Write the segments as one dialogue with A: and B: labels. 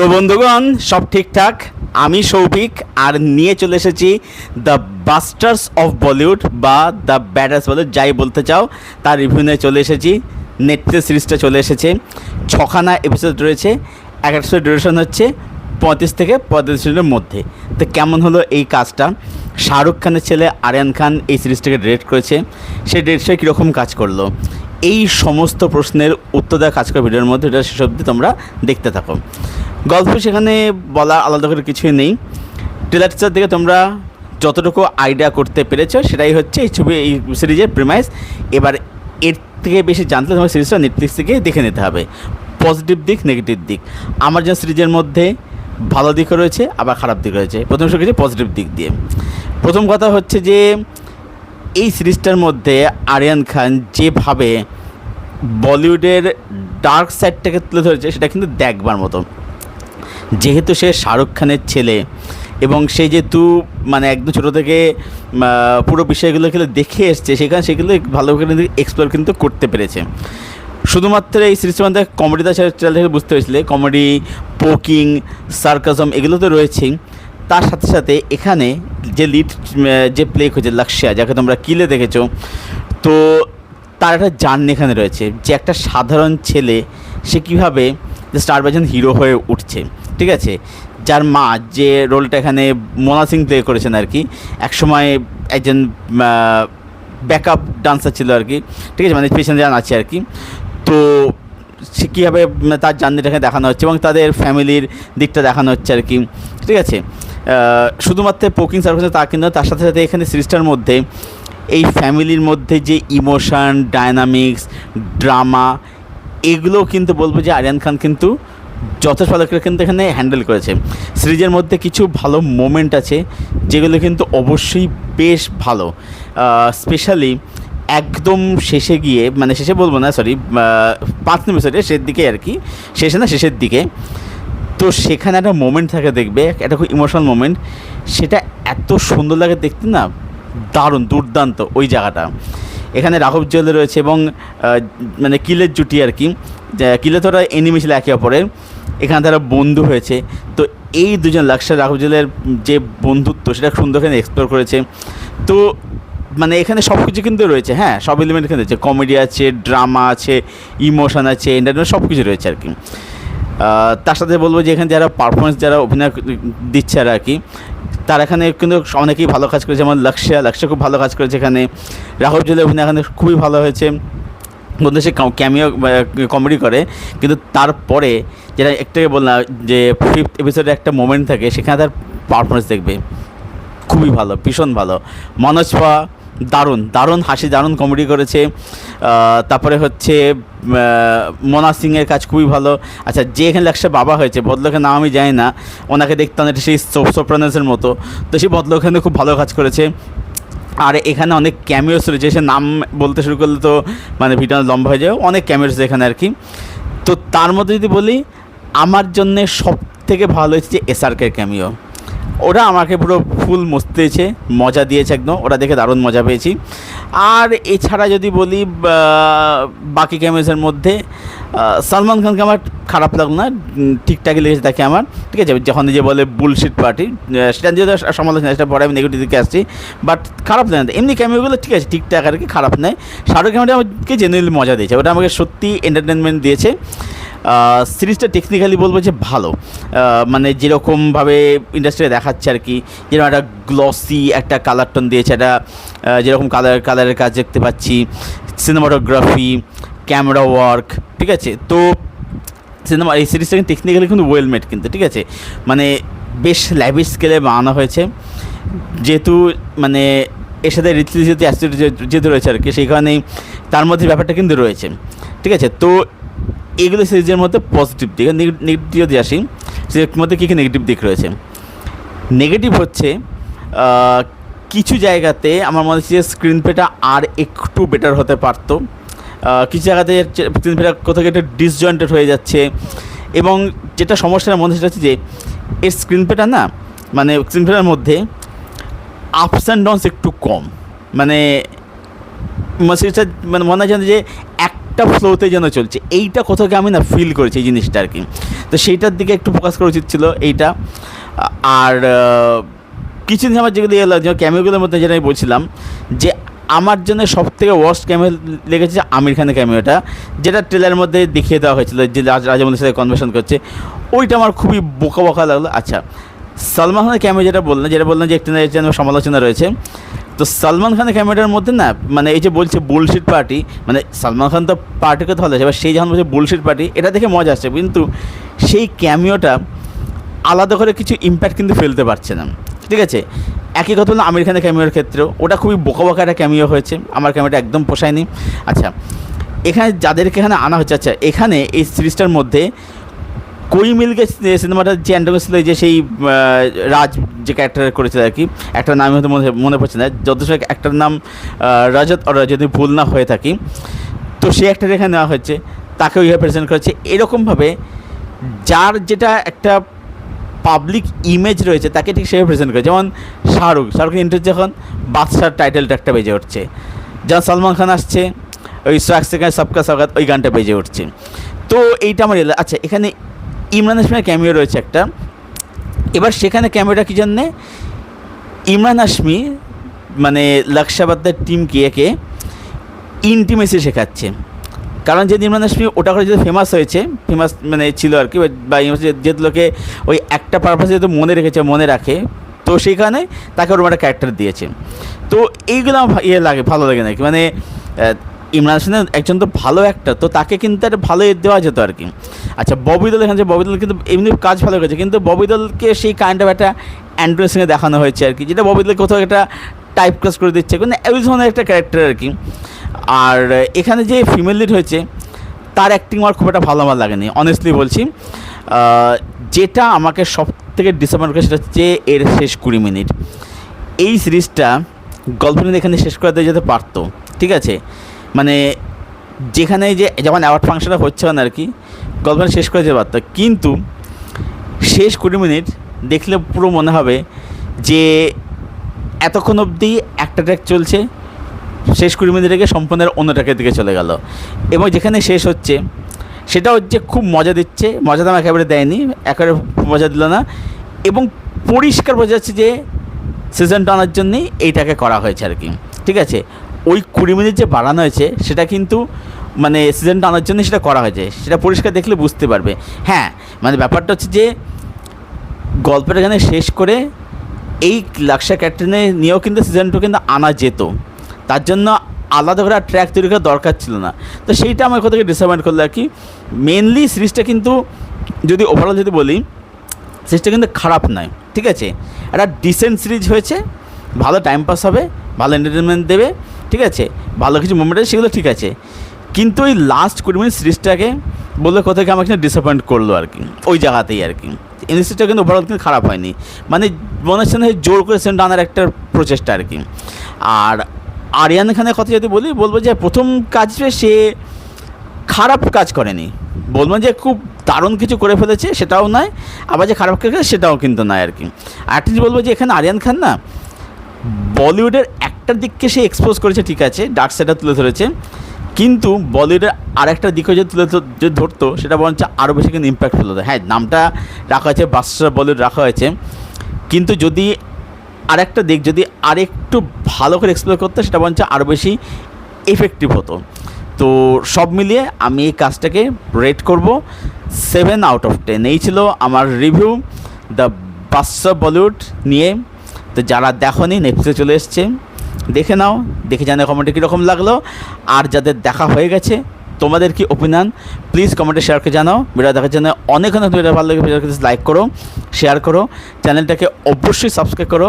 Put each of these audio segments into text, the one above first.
A: তো বন্ধুগণ, সব ঠিকঠাক? আমি সৌভিক, আর নিয়ে চলে এসেছি দ্য বাস্টার্স অফ বলিউড বা দ্য ব্যাটার্স বলিউড যাই বলতে চাও, তার রিভিউ নিয়ে চলে এসেছি। নেটফ্লিক্স সিরিজটা চলে এসেছে। ছখানা এপিসোড রয়েছে। এক একটা ডিউরেশন হচ্ছে পঁয়ত্রিশ থেকে পঁয়ত্রিশ মিনিটের মধ্যে। তো কেমন হলো এই কাজটা? শাহরুখ খানের ছেলে আরিয়ান খান এই সিরিজটাকে ডিরেক্ট করেছে। সেই ডিরেক্টরে কীরকম কাজ করল? এই সমস্ত প্রশ্নের উত্তর দেওয়া কাজ করে ভিডিওর মধ্যে, এটা শেষ অবধি তোমরা দেখতে থাকো। গল্প সেখানে বলা আলাদা করে কিছুই নেই। ট্রেলারটার থেকে তোমরা যতটুকু আইডিয়া করতে পেরেছ, সেটাই হচ্ছে এই ছবি, এই সিরিজের প্রিমাইস এবার এর থেকে বেশি জানতে তোমার সিরিজটা নেটফ্লিক্স থেকে দেখে নিতে হবে। পজিটিভ দিক নেগেটিভ দিক। আমার জন্য সিরিজের মধ্যে ভালো দিকও রয়েছে, আবার খারাপ দিক রয়েছে। প্রথম শুরু পজিটিভ দিক দিয়ে। প্রথম কথা হচ্ছে যে এই সিরিজটার মধ্যে আরিয়ান খান যেভাবে বলিউডের ডার্ক সাইডটাকে তুলে ধরেছে, সেটা কিন্তু দেখবার মতো। যেহেতু সে শাহরুখ খানের ছেলে এবং সে যেহেতু মানে একদম ছোটো থেকে পুরো বিষয়গুলো কিন্তু দেখে এসছে, সেখানে সেগুলো ভালো করে এক্সপ্লোর কিন্তু করতে পেরেছে। শুধুমাত্র এই সিরিজের মধ্যে কমেডিটা থেকে বুঝতে হয়েছিলে কমেডি পোকিং সার্কাজম এগুলো তো রয়েছেই। তার সাথে সাথে এখানে যে লিড যে প্লে করছে লাক্সিয়া যাকে তোমরা কিলে দেখেছ, তো তার একটা জার্নি এখানে রয়েছে যে একটা সাধারণ ছেলে, সে কীভাবে স্টার বাজন হিরো হয়ে উঠছে, ঠিক আছে? যার মা যে রোলটা এখানে মোনা সিং প্লে করেছেন আর কি, একসময় একজন ব্যাকআপ ডান্সার ছিল আর কি, ঠিক আছে? মানে পেছনে যান আছে আর কি, তো সে কীভাবে তার জার্নিটা এখানে দেখানো হচ্ছে এবং তাদের ফ্যামিলির দিকটা দেখানো হচ্ছে আর কি, ঠিক আছে? শুধুমাত্র পোকিং সার্ভিস তা কিন্তু তার সাথে সাথে এখানে সিরিজটার মধ্যে এই ফ্যামিলির মধ্যে যে ইমোশন ডায়নামিক্স ড্রামা এগুলো কিন্তু বলব যে আরিয়ান খান কিন্তু যথেষ্ট ভালো করে কিন্তু এখানে হ্যান্ডেল করেছে। সিরিজের মধ্যে কিছু ভালো মোমেন্ট আছে, যেগুলো কিন্তু অবশ্যই বেশ ভালো। স্পেশালি একদম শেষে গিয়ে মানে শেষে বলব না সরি পাঁচ নিমিষের শেষের দিকে আর কি, শেষে না, শেষের দিকে তো সেখানে একটা মোমেন্ট থাকে দেখবে, একটা খুব ইমোশনাল মোমেন্ট সেটা এত সুন্দর লাগে দেখতে না, দারুণ, দুর্দান্ত ওই জায়গাটা। এখানে রাঘব জুয়েল রয়েছে এবং মানে কিলের জুটি আর কি। কিলে তো এনিমি ছিল একে অপরের। এখানে তারা বন্ধু হয়েছে। তো এই দুজন লাক্সার রাঘব জুয়েলের যে বন্ধুত্ব, সেটা সুন্দর এখানে এক্সপ্লোর করেছে। তো মানে এখানে সব কিছু কিন্তু রয়েছে হ্যাঁ সব এলিমেন্ট এখানে রয়েছে। কমেডি আছে ড্রামা আছে ইমোশন আছে এন্টারটেনমেন্ট সব কিছু রয়েছে আর কি। তার সাথে বলব যে এখানে যারা পারফরমেন্স যারা অভিনয় দিচ্ছে আর কি, তার এখানে কিন্তু অনেকেই ভালো কাজ করেছে, যেমন লক্ষ্য লক্ষ্য খুব ভালো কাজ করেছে এখানে। রাঘব জুলের অভিনয় এখানে খুবই ভালো হয়েছে। বলতে সে ক্যামিও কমেডি করে, কিন্তু তারপরে যেটা একটাকে বললাম, যে ফিফথ এপিসোডে একটা মোমেন্ট থাকে, সেখানে তার পারফরমেন্স দেখবে। খুবই ভালো, ভীষণ ভালো। মনোজ পা দারুণ দারুণ হাসি, দারুণ কমেডি করেছে। তারপরে হচ্ছে মোনা সিংয়ের কাজ খুবই ভালো। আচ্ছা যে এখানে একটা বাবা হয়েছে, ভদ্রলোকের নাম আমি জানি না। ওনাকে দেখতে অনেকটা সেই সোপ্রানাসের মতো। তো সেই ভদ্রলোক এখানে খুব ভালো কাজ করেছে। আর এখানে অনেক ক্যামিওস রয়েছে, সে নাম বলতে শুরু করলে তো মানে ভিডিও লম্বা হয়ে যাবে অনেক ক্যামিওস এখানে আর কি। তো তার মধ্যে যদি বলি, আমার জন্যে সব থেকে ভালো হয়েছে যে এসআরকের ক্যামিও ওরা আমাকে পুরো ফুল মস্তেছে, মজা দিয়েছে একদম, ওরা দেখে দারুণ মজা পেয়েছি। আর এছাড়া যদি বলি বাকি ক্যামিওসের মধ্যে সালমান খানকে আমার খারাপ লাগল না ঠিকঠাকই লেগেছে তাকে আমার, ঠিক আছে? যখন যে বলে বুলশিট পার্টি সেটা তো সমালোচনা, সেটা পরে আমি নেগেটিভ দিকে আসছি বাট খারাপ লাগে না এমনি ক্যামেরাগুলো ঠিক আছে, ঠিকঠাক আর কি, খারাপ নয় শাহরুখ খান আমাকে জেনুইনলি মজা দিয়েছে, ওটা আমাকে সত্যি এন্টারটেনমেন্ট দিয়েছে। সিরিজটা টেকনিক্যালি বলব যে ভালো। মানে যেরকমভাবে ইন্ডাস্ট্রিতে দেখাচ্ছে আর কি, যেরকম একটা গ্লসি একটা কালার টোন দিয়েছে, একটা যেরকম কালার কালারের কাজ দেখতে পাচ্ছি সিনেমাটোগ্রাফি ক্যামেরা ওয়ার্ক ঠিক আছে? তো সিনেমা এই সিরিজটা কিন্তু টেকনিক্যালি কিন্তু ওয়েল মেড কিন্তু, ঠিক আছে? মানে বেশ ল্যাভিশ স্কেলে বানানো হয়েছে। যেহেতু মানে এর সাথে রীতি যেহেতু যেহেতু রয়েছে আর কি সেইখানেই তার মধ্যে ব্যাপারটা কিন্তু রয়েছে, ঠিক আছে? তো এগুলো সিরিজের মধ্যে পজিটিভ দিক নেগেটিভ যদি আসি। সিরিজের মধ্যে কী কী নেগেটিভ দিক রয়েছে? নেগেটিভ হচ্ছে কিছু জায়গাতে আমার মনে হচ্ছে স্ক্রিন পেটা আর একটু বেটার হতে পারতো। কিছু জায়গাতে স্ক্রিন পেটা কোথাও একটু ডিসজয়েন্টেড হয়ে যাচ্ছে। এবং যেটা সমস্যার মধ্যে সেটা হচ্ছে যে, এর স্ক্রিন পেটা না মানে স্ক্রিন পেটার মধ্যে আপস অ্যান্ড ডাউনস একটু কম। মানে সিরিজটা মানে মনে হয় যে এক একটা ফ্লোতে যেন চলছে। এইটা কোথাও আমি না ফিল করেছি এই জিনিসটা আর কি তো সেইটার দিকে একটু ফোকাস করা উচিত ছিল এইটা। আর কিছু জিনিস আমার যেগুলো ইয়ে লাগছে ক্যামিওগুলোর মধ্যে যেটা আমি বলছিলাম, যে আমার জন্য সব থেকে ওয়ার্স্ট ক্যামিও লেগেছে আমির খানের ক্যামিওটা যেটা ট্রেলারের মধ্যে দেখিয়ে দেওয়া হয়েছিল যে রাজ রাজামৌলির সাথে কনভার্সন করছে। ওইটা আমার খুবই বোকা বোকা লাগল। আচ্ছা সালমান খানের ক্যামিও যেটা বললেন যেটা বললেন যে একটি সমালোচনা রয়েছে। তো সালমান খানের ক্যামেরার মধ্যে না মানে এই যে বলছে বুলশিট পার্টি মানে সালমান খান তো পার্টিকে তো ভালো এবার সেই যখন বলছে বুলশিট পার্টি এটা দেখে মজা আসছে, কিন্তু সেই ক্যামিওটা আলাদা করে কিছু ইম্প্যাক্ট কিন্তু ফেলতে পারছে না। ঠিক আছে? একই কথা হলো আমির খানের ক্যামিওর ক্ষেত্রেও, ওটা খুবই বোকা বোকা একটা ক্যামিও হয়েছে, আমার ক্যামিওটা একদম পোষায়নি। আচ্ছা এখানে যাদেরকে এখানে আনা হচ্ছে আচ্ছা এখানে এই সিরিজটার মধ্যে কই মিলকে সিনেমাটা যে অ্যান্ডাগন ছিল যে সেই রাজ যে ক্যারেক্টার করেছিল আর কি একটা নাম হয়তো মনে মনে পড়ছে না, যথেষ্ট একটার নাম রজত অর যদি ভুল না হয়ে থাকি, তো সে একটা এখানে নেওয়া হয়েছে তাকে ওইভাবে প্রেজেন্ট করেছে, এরকমভাবে যার যেটা একটা পাবলিক ইমেজ রয়েছে, তাকে ঠিক সেভাবে প্রেজেন্ট করে যেমন শাহরুখ শাহরুখের ইন্টার যখন বাদশার টাইটেলটা একটা বেজে উঠছে, যখন সালমান খান আসছে, ওই সোয়াক সেকেন্ড সবকা সগাত ওই গানটা বেজে উঠছে, তো এইটা আমার আচ্ছা এখানে ইমরান হাসমিনের ক্যামিও রয়েছে একটা। এবার সেখানে ক্যামেরাটা কী জন্যে? ইমরান হাসমি মানে লাক্সাবাদের টিমকে একে ইন্টিমেসি শেখাচ্ছে। কারণ যে ইমরান হাসমি ওটা করে যেহেতু ফেমাস হয়েছে ফেমাস মানে ছিল আর কি বা যেহেতু লোকে ওই একটা পারপাস যেহেতু মনে রেখেছে, মনে রাখে, তো সেখানে তাকে ওরকম একটা ক্যারেক্টার দিয়েছে। তো এইগুলো আমার ইয়ে লাগে, ভালো লাগে নাকি? মানে ইমরান হাসমিন একজন তো ভালো একটা তো তাকে কিন্তু একটা ভালো দেওয়া যেত আর কি। আচ্ছা ববিদল এখানে যে ববিদল কিন্তু এমনি কাজ ভালো করেছে, কিন্তু ববিদলকে সেই কাইন্ড অফ একটা অ্যান্ড্রয়ের সঙ্গে দেখানো হয়েছে আর কি, যেটা ববিদলকে কোথাও একটা টাইপ ক্লাস করে দিচ্ছে মানে ওই ধরনের একটা ক্যারেক্টার আর কি। আর এখানে যে ফিমেল লিড হয়েছে, তার অ্যাক্টিং আমার খুব একটা ভালো আমার লাগেনি অনেস্টলি বলছি। যেটা আমাকে সব থেকে ডিসঅ্যাপয়েন্ট করে সেটা হচ্ছে এর শেষ কুড়ি মিনিট। এই সিরিজটা গল্প নিয়ে এখানে শেষ করে দিয়ে যেতে পারতো, ঠিক আছে? মানে যেখানে যে যখন অ্যাওয়ার্ড ফাংশনটা হচ্ছে না আর কি, গল্পটা শেষ করে যেতে পারতো কিন্তু শেষ কুড়ি মিনিট দেখলে পুরো মনে হবে যে এতক্ষণ অবধি একটা ট্র্যাক চলছে, শেষ কুড়ি মিনিট থেকে সম্পূর্ণ অন্য ট্র্যাকের দিকে চলে গেল। এবং যেখানে শেষ হচ্ছে, সেটা হচ্ছে খুব মজা দিচ্ছে, মজা তো একেবারে দেয়নি, একেবারে মজা দিল না। এবং পরিষ্কার বোঝা যাচ্ছে যে সিজন টানার জন্যই এইটাকে করা হয়েছে আর কি। ঠিক আছে? ওই কুড়ি মিনিট যে বাড়ানো হয়েছে, সেটা কিন্তু মানে সিজন টানার জন্য সেটা করা হয়েছে। সেটা পরিষ্কার দেখলে বুঝতে পারবে। হ্যাঁ মানে ব্যাপারটা হচ্ছে যে, গল্পটা এখানে শেষ করে এই লাক্সা ক্যারেক্টারে নিয়েও কিন্তু সিজন টু কিন্তু আনা যেত। তার জন্য আলাদা করে ট্র্যাক তৈরি করার দরকার ছিল না। তো সেইটা আমার কোথাও ডিসঅ্যাপয়েন্ট করল আর কি। মেনলি সিরিজটা কিন্তু, যদি ওভারঅল যদি বলি সিরিজটা কিন্তু খারাপ নয়, ঠিক আছে? একটা ডিসেন্ট সিরিজ হয়েছে, ভালো টাইম পাস হবে, ভালো এন্টারটেনমেন্ট দেবে ঠিক আছে? ভালো কিছু মুভমেন্ট আছে, সেগুলো ঠিক আছে। কিন্তু ওই লাস্ট কুড়ি মিনিট সিরিজটাকে বললে কোথাও কি আমাকে ডিসঅ্যাপয়েন্ট করল আর কি, ওই জায়গাতেই আর কি। ইন্ডাস্ট্রিটা কিন্তু ওভারঅল কিন্তু খারাপ হয়নি। মানে মনে হচ্ছে না জোর করে সেন্ট আনার একটা প্রচেষ্টা আর কি। আর আরিয়ান খানের কথা যদি বলি, বলব যে প্রথম কাজে সে খারাপ কাজ করেনি। বলব যে খুব দারুণ কিছু করে ফেলেছে, সেটাও নয়। আবার যে খারাপ কাজ সেটাও কিন্তু নয় আর কি। জিনিস বলব যে এখানে আরিয়ান খান না বলিউডের একটা দিককে সে এক্সপোজ করেছে, ঠিক আছে ডার্ক সাইডটা তুলে ধরেছে। কিন্তু বলিউডের আরেকটা দিকে যদি তুলে যে ধরতো, সেটা বরঞ্চ আরও বেশি কিন্তু ইম্প্যাক্ট ফেলতো হ্যাঁ নামটা রাখা হয়েছে, বাদশাহ বলিউড রাখা হয়েছে। কিন্তু যদি আরেকটা দিক, যদি আরেকটু ভালো করে এক্সপ্লোর করতো, সেটা বরঞ্চ আরও বেশি এফেক্টিভ হতো। তো সব মিলিয়ে আমি এই কাজটাকে রেট করব সেভেন আউট অফ টেন এই ছিল আমার রিভিউ দ্য বাদশাহ বলিউড নিয়ে। তো যারা দেখনি নেটফ্লিক্সে চলে এসছে। দেখে নাও, দেখে জানে কমেন্টে কীরকম লাগল। আর যাদের দেখা হয়ে গেছে, তোমাদের কি ওপিনিয়ন প্লিজ কমেন্টে শেয়ারকে জানাও। ভিডিও দেখার জন্য অনেক অনেক ভিডিও ভালো লাগে ভিডিওকে লাইক করো শেয়ার করো চ্যানেলটাকে অবশ্যই সাবস্ক্রাইব করো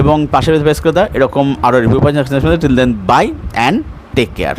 A: এবং পাশে প্রেস করে দাও। এরকম আরও review power till bye and take care